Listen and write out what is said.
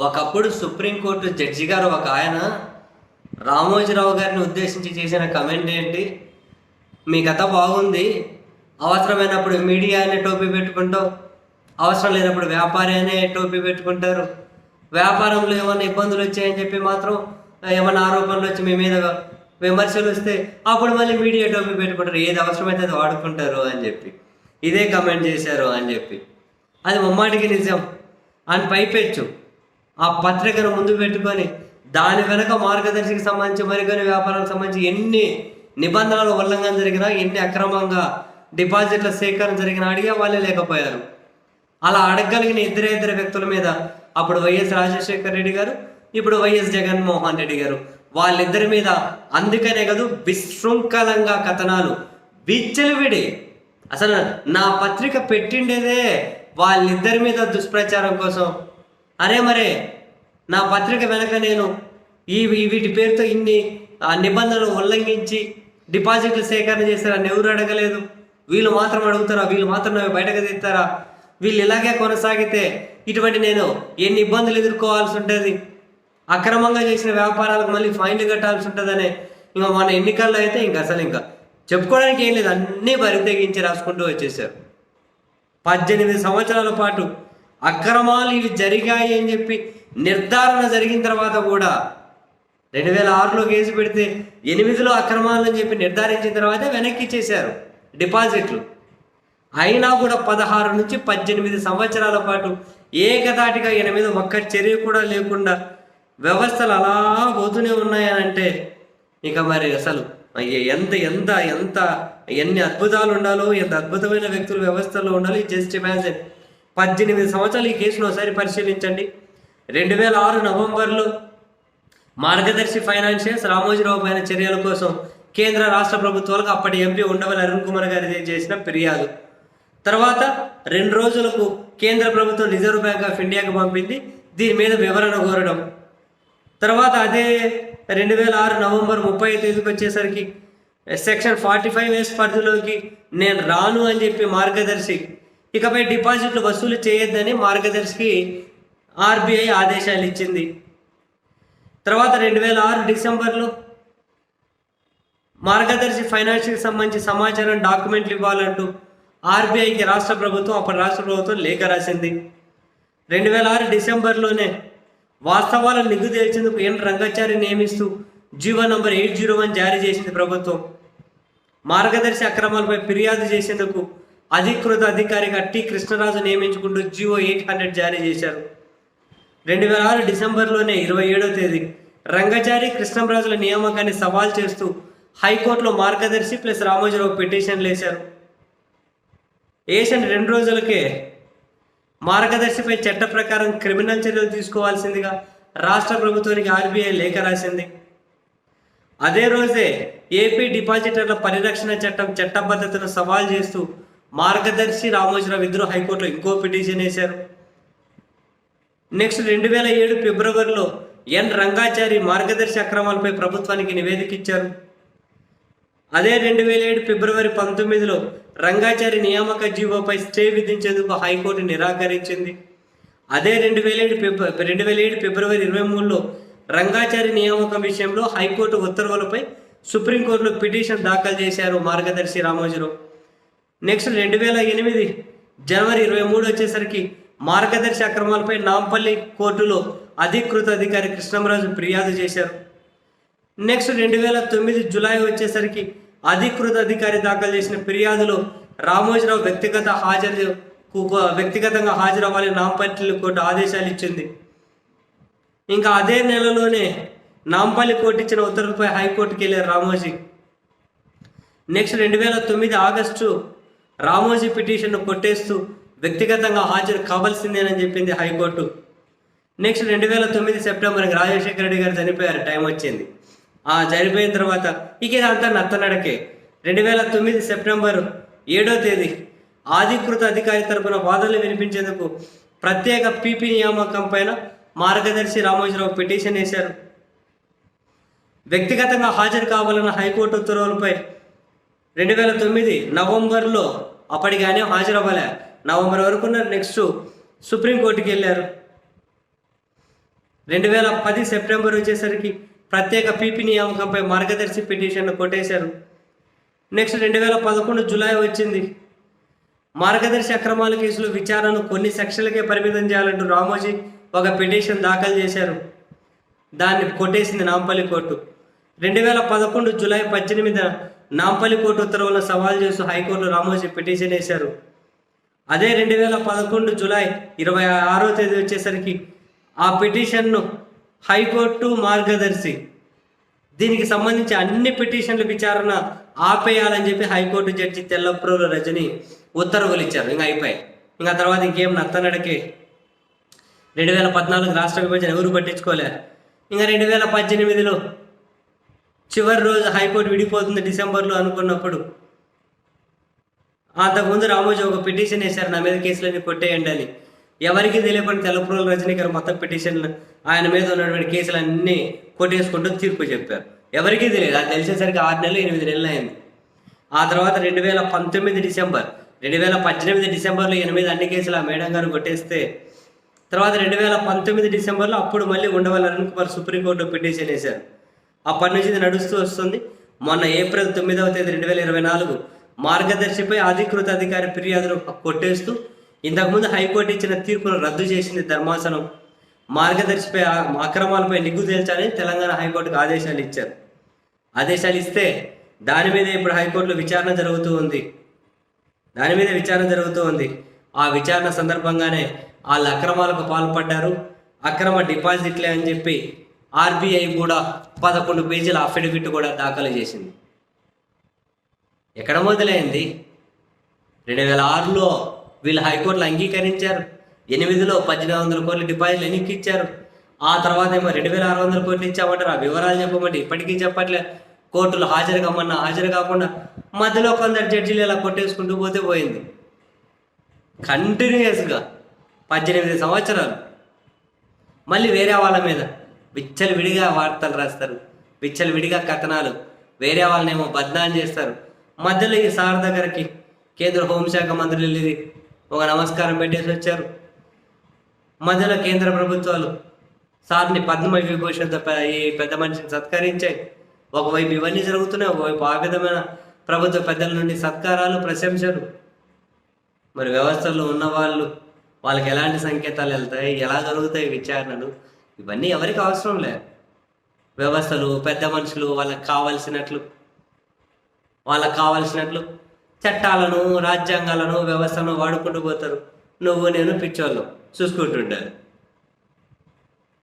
ఒకప్పుడు supreme court judge గారు ఒక ఆయన రామోజీరావు గారిని ఉద్దేశించి చేసిన కమెంట్ ఏంటి? మీ కథ బాగుంది. అవసరమైనప్పుడు మీడియా అనే టోపీ పెట్టుకుంటావు. అవసరం లేనప్పుడు వ్యాపారి అనే టోపీ పెట్టుకుంటారు. వ్యాపారంలో ఏమైనా ఇబ్బందులు వచ్చాయని చెప్పి మాత్రం ఏమైనా ఆరోపణలు వచ్చి మీ మీద విమర్శలు వస్తే అప్పుడు మళ్ళీ మీడియా టోపీ పెట్టుకుంటారు. ఏది అవసరమైతే అది వాడుకుంటారు అని చెప్పి. ఇదే కమెంట్ చేశారు అని చెప్పి. అది ముమ్మాటికి నిజం. అని పైపెచ్చు. ఆ పత్రికను ముందు పెట్టుకొని దాని వెనక మార్గదర్శికి సంబంధించి మరికొన్ని వ్యాపారాలకు సంబంధించి ఎన్ని నిబంధనలు ఉల్లంఘన జరిగినా ఎన్ని అక్రమంగా డిపాజిట్ల సేకరణ జరిగినా అడిగే వాళ్ళే లేకపోయారు. అలా అడగలిగిన ఇద్దరే ఇద్దరు వ్యక్తుల మీద అప్పుడు వైఎస్ రాజశేఖర రెడ్డి గారు ఇప్పుడు వైఎస్ జగన్మోహన్ రెడ్డి గారు. వాళ్ళిద్దరి మీద అందుకనే కాదు విశృంఖలంగా కథనాలు విచ్చలవిడి. అసలు నా పత్రిక పెట్టిండేదే వాళ్ళిద్దరి మీద దుష్ప్రచారం కోసం. అరే మరే నా పత్రిక వెనక నేను ఈ వీటి పేరుతో ఇన్ని ఆ, నిబంధనలు ఉల్లంఘించి డిపాజిట్లు సేకరణ చేస్తారని ఎవరు అడగలేదు? వీళ్ళు మాత్రం అడుగుతారా? వీళ్ళు మాత్రం నన్ను బయటకు తీస్తారా? వీళ్ళు ఇలాగే కొనసాగితే ఇటువంటి నేను ఎన్ని ఇబ్బందులు ఎదుర్కోవాల్సి ఉంటుంది? అక్రమంగా చేసిన వ్యాపారాలకు మళ్ళీ ఫైన్లు కట్టాల్సి ఉంటుందనే ఇంకా మన ఎన్నికల్లో అయితే ఇంకా అసలు ఇంకా చెప్పుకోవడానికి ఏం లేదు. అన్నీ బరితెగించి రాసుకుంటూ వచ్చేసారు. పద్దెనిమిది సంవత్సరాల పాటు అక్రమాలు ఇవి జరిగాయి అని చెప్పి నిర్ధారణ జరిగిన తర్వాత కూడా రెండు వేల ఆరులో కేసు పెడితే ఎనిమిదిలో అక్రమాలు అని చెప్పి నిర్ధారించిన తర్వాత వెనక్కి చేశారు డిపాజిట్లు. అయినా కూడా పదహారు నుంచి పద్దెనిమిది సంవత్సరాల పాటు ఏకదాటిగా ఈయన మీద ఒక్క చర్య కూడా లేకుండా వ్యవస్థలు అలా పోతూనే ఉన్నాయనంటే ఇక మరి అసలు ఎ- ఎంత ఎంత ఎంత ఎన్ని అద్భుతాలు ఉండాలో ఎంత అద్భుతమైన వ్యక్తులు వ్యవస్థలో ఉండాలి జస్ట్ ఇమాజిన్. పద్దెనిమిది సంవత్సరాలు ఈ కేసును ఒకసారి పరిశీలించండి. రెండు వేల ఆరు నవంబర్లో మార్గదర్శి ఫైనాన్షియల్స్ రామోజీరావు పైన చర్యల కోసం కేంద్ర రాష్ట్ర ప్రభుత్వాలకు అప్పటి ఎంపీ ఉండవల్లి అరుణ్ కుమార్ గారి చేసిన ఫిర్యాదు. తర్వాత రెండు రోజులకు కేంద్ర ప్రభుత్వం రిజర్వ్ బ్యాంక్ ఆఫ్ ఇండియాకు పంపింది. దీని మీద వివరణ కోరడం. తర్వాత అదే రెండు వేల ఆరు నవంబర్ ముప్పై తేదీకి వచ్చేసరికి సెక్షన్ ఫార్టీ ఫైవ్ వేస్ పరిధిలోకి నేను రాను అని చెప్పి మార్గదర్శి ఇకపై డిపాజిట్లు వసూలు చేయొద్దని మార్గదర్శికి ఆర్బీఐ ఆదేశాలు ఇచ్చింది. తర్వాత రెండు వేల ఆరు డిసెంబర్లో మార్గదర్శి ఫైనాన్షియల్ సంబంధించి సమాచారం డాక్యుమెంట్లు ఇవ్వాలంటూ ఆర్బీఐకి రాష్ట్ర ప్రభుత్వం అప్పటి రాష్ట్ర ప్రభుత్వం లేఖ రాసింది. రెండు వేల ఆరు డిసెంబర్లోనే వాస్తవాలను నిగ్గు తేల్చేందుకు ఎన్. రంగాచారి నియమిస్తూ GO number eight zero one జారీ చేసింది ప్రభుత్వం. మార్గదర్శి అక్రమాలపై ఫిర్యాదు చేసేందుకు అధికృత అధికారిగా టి కృష్ణరాజు నియమించుకుంటూ జియో ఎయిట్ హండ్రెడ్ జారీ చేశారు. రెండు వేల ఆరు డిసెంబర్లోనే ఇరవై ఏడో తేదీ రంగచారి కృష్ణంరాజుల నియామకాన్ని సవాల్ చేస్తూ హైకోర్టులో మార్గదర్శి ప్లస్ రామోజీరావు పిటిషన్లు వేశారు. వేసిన రెండు రోజులకే మార్గదర్శిపై చట్ట ప్రకారం క్రిమినల్ చర్యలు తీసుకోవాల్సిందిగా రాష్ట్ర ప్రభుత్వానికి ఆర్బీఐ లేఖ రాసింది. అదే రోజే ఏపీ డిపాజిటర్ల పరిరక్షణ చట్టం చట్టబద్ధతను సవాల్ చేస్తూ మార్గదర్శి రామోజీరావు ఇద్దరు హైకోర్టులో ఇంకో పిటిషన్ వేశారు. నెక్స్ట్ రెండు వేల ఏడు ఫిబ్రవరిలో ఎన్ రంగాచారి మార్గదర్శి అక్రమాలపై ప్రభుత్వానికి నివేదిక ఇచ్చారు. అదే రెండు వేల ఏడు ఫిబ్రవరి పంతొమ్మిదిలో రంగాచారి నియామక జీవోపై స్టే విధించేందుకు హైకోర్టు నిరాకరించింది. అదే రెండు వేల ఏడు ఫిబ్ రెండు వేల ఏడు ఫిబ్రవరి ఇరవై మూడులో రంగాచారి నియామకం విషయంలో హైకోర్టు ఉత్తర్వులపై సుప్రీంకోర్టులో పిటిషన్ దాఖలు చేశారు మార్గదర్శి రామోజీరావు. నెక్స్ట్ రెండు వేల ఎనిమిది జనవరి ఇరవై మూడు వచ్చేసరికి మార్గదర్శి అక్రమాలపై నాంపల్లి కోర్టులో అధికృత అధికారి కృష్ణంరాజు ఫిర్యాదు చేశారు. నెక్స్ట్ రెండు వేల తొమ్మిది జులై వచ్చేసరికి అధికృత అధికారి దాఖలు చేసిన ఫిర్యాదులో రామోజీరావు వ్యక్తిగత హాజరు వ్యక్తిగతంగా హాజరవ్వాలని నాంపల్లి కోర్టు ఆదేశాలు ఇచ్చింది. ఇంకా అదే నెలలోనే నాంపల్లి కోర్టు ఇచ్చిన ఉత్తర్వులపై హైకోర్టుకి వెళ్ళారు రామోజీ. నెక్స్ట్ రెండు వేల తొమ్మిది ఆగస్టు రామోజీ పిటిషన్ను కొట్టేస్తూ వ్యక్తిగతంగా హాజరు కావాల్సిందేనని చెప్పింది హైకోర్టు. నెక్స్ట్ రెండు వేల తొమ్మిది సెప్టెంబర్కి రాజశేఖర రెడ్డి గారు చనిపోయారు. టైం వచ్చింది. ఆ చనిపోయిన తర్వాత ఇక ఇదంతా నత్తనడకే. రెండు వేల తొమ్మిది సెప్టెంబర్ ఏడో తేదీ ఆధికృత అధికారి తరపున వాదనలు వినిపించేందుకు ప్రత్యేక పీపీ నియామకం పైన మార్గదర్శి రామోజీరావు పిటిషన్ వేశారు. వ్యక్తిగతంగా హాజరు కావాలన్న హైకోర్టు ఉత్తర్వులపై రెండు వేల తొమ్మిది నవంబర్లో అప్పటిగానే హాజరవ్వలే. నవంబర్ వరకు నెక్స్ట్ సుప్రీంకోర్టుకి వెళ్ళారు. రెండు వేల పది సెప్టెంబర్ వచ్చేసరికి ప్రత్యేక పీపీ నియామకంపై మార్గదర్శి పిటిషన్ కొట్టేశారు. నెక్స్ట్ రెండు వేల పదకొండు జూలై వచ్చింది. మార్గదర్శి అక్రమాల కేసులో విచారణను కొన్ని సెక్షన్లకే పరిమితం చేయాలంటూ రామోజీ ఒక పిటిషన్ దాఖలు చేశారు. దాన్ని కొట్టేసింది నాంపల్లి కోర్టు. రెండు వేల పదకొండు జులై పద్దెనిమిదిన నాంపల్లి కోర్టు ఉత్తర్వులను సవాల్ చేస్తూ హైకోర్టు రామోజీ పిటిషన్ వేశారు. అదే రెండు వేల పదకొండు జూలై ఇరవై ఆరో తేదీ వచ్చేసరికి ఆ పిటిషన్ను హైకోర్టు మార్గదర్శి దీనికి సంబంధించి అన్ని పిటిషన్ల విచారణ ఆపేయాలని చెప్పి హైకోర్టు జడ్జి తెల్లప్రోలు రజని ఉత్తర్వులు ఇచ్చారు. ఇంకా అయిపోయి ఇంకా తర్వాత ఇంకేం నత్తనడకే. రెండు వేల పద్నాలుగు రాష్ట్ర విభజన ఎవరు పట్టించుకోలే. ఇంకా రెండు వేల పద్దెనిమిదిలో చివరి రోజు హైకోర్టు విడిపోతుంది డిసెంబర్లో అనుకున్నప్పుడు. అంతకుముందు రామోజీ ఒక పిటిషన్ వేశారు నా మీద కేసులన్నీ కొట్టేయండి అని. ఎవరికి తెలియకుండా తెల్లప్రోలు రజనీ గారు మొత్తం పిటిషన్ ఆయన మీద ఉన్నటువంటి కేసులన్నీ కొట్టేసుకుంటూ తీర్పు చెప్పారు. ఎవరికీ తెలియదు అది తెలిసేసరికి ఆరు నెలలు ఎనిమిది నెలలు అయింది. ఆ తర్వాత రెండు వేల పంతొమ్మిది డిసెంబర్ రెండు వేల పద్దెనిమిది డిసెంబర్లో ఎనిమిది అన్ని కేసులు ఆ మేడం గారు కొట్టేస్తే తర్వాత రెండు వేల పంతొమ్మిది డిసెంబర్లో అప్పుడు మళ్ళీ Undavalli Arun Kumar Supreme Court petition వేశారు. అప్పటి నుంచి ఇది నడుస్తూ వస్తుంది. మొన్న ఏప్రిల్ తొమ్మిదవ తేదీ రెండు వేల ఇరవై నాలుగు మార్గదర్శిపై అధికృత అధికారి ఫిర్యాదును కొట్టేస్తూ ఇంతకుముందు హైకోర్టు ఇచ్చిన తీర్పును రద్దు చేసింది ధర్మాసనం. మార్గదర్శిపై ఆ అక్రమాలపై నిగ్గు తేల్చాలని తెలంగాణ హైకోర్టుకు ఆదేశాలు ఇచ్చారు. ఆదేశాలు ఇస్తే దాని మీద ఇప్పుడు హైకోర్టులో విచారణ జరుగుతూ ఉంది. దాని మీద విచారణ జరుగుతూ ఉంది. ఆ విచారణ సందర్భంగానే వాళ్ళు అక్రమాలకు పాల్పడ్డారు. అక్రమ డిపాజిట్లే అని చెప్పి ఆర్బీఐ కూడా పదకొండు పేజీల అఫిడవిట్ కూడా దాఖలు చేసింది. ఎక్కడ మొదలైంది? రెండు వేల ఆరులో వీళ్ళు హైకోర్టులో అంగీకరించారు. ఎనిమిదిలో పద్దెనిమిది వందల కోట్ల డిపాజిట్లు వెనక్కి ఇచ్చారు. ఆ తర్వాత ఏమో రెండు వేల ఆరు వందల కోట్లు ఇచ్చామంటారు. ఆ వివరాలు చెప్పమంటే ఇప్పటికీ చెప్పట్లే. కోర్టులు హాజరు కమ్మన్నా హాజరు కాకుండా మధ్యలో కొందరు జడ్జీలు ఇలా కొట్టేసుకుంటూ పోతే పోయింది. కంటిన్యూస్గా పద్దెనిమిది సంవత్సరాలు. మళ్ళీ వేరే వాళ్ళ మీద విచ్చలు విడిగా వార్తలు రాస్తారు. విచ్చలు విడిగా కథనాలు. వేరే వాళ్ళనేమో బద్నాలు చేస్తారు. మధ్యలో ఈ సార్ దగ్గరికి కేంద్ర హోంశాఖ మంత్రులు వెళ్ళి ఒక నమస్కారం పెట్టేసి వచ్చారు. మధ్యలో కేంద్ర ప్రభుత్వాలు సార్ని పద్మ విభూషణతో ఈ పెద్ద మనిషిని సత్కరించాయి. ఒకవైపు ఇవన్నీ జరుగుతున్నాయి ఒకవైపు ఆ విధమైన ప్రభుత్వ పెద్దల నుండి సత్కారాలు ప్రశంసలు. మరి వ్యవస్థలో ఉన్న వాళ్ళు వాళ్ళకి ఎలాంటి సంకేతాలు వెళ్తాయి? ఎలా జరుగుతాయి విచారణలు? ఇవన్నీ ఎవరికి అవసరం లే. వ్యవస్థలు పెద్ద మనుషులు వాళ్ళకి కావలసినట్లు వాళ్ళకి కావలసినట్లు చట్టాలను రాజ్యాంగాలను వ్యవస్థను వాడుకుంటూ పోతారు. నువ్వు నేను పిచ్చోళ్ళు. చూసుకుంటుండాలి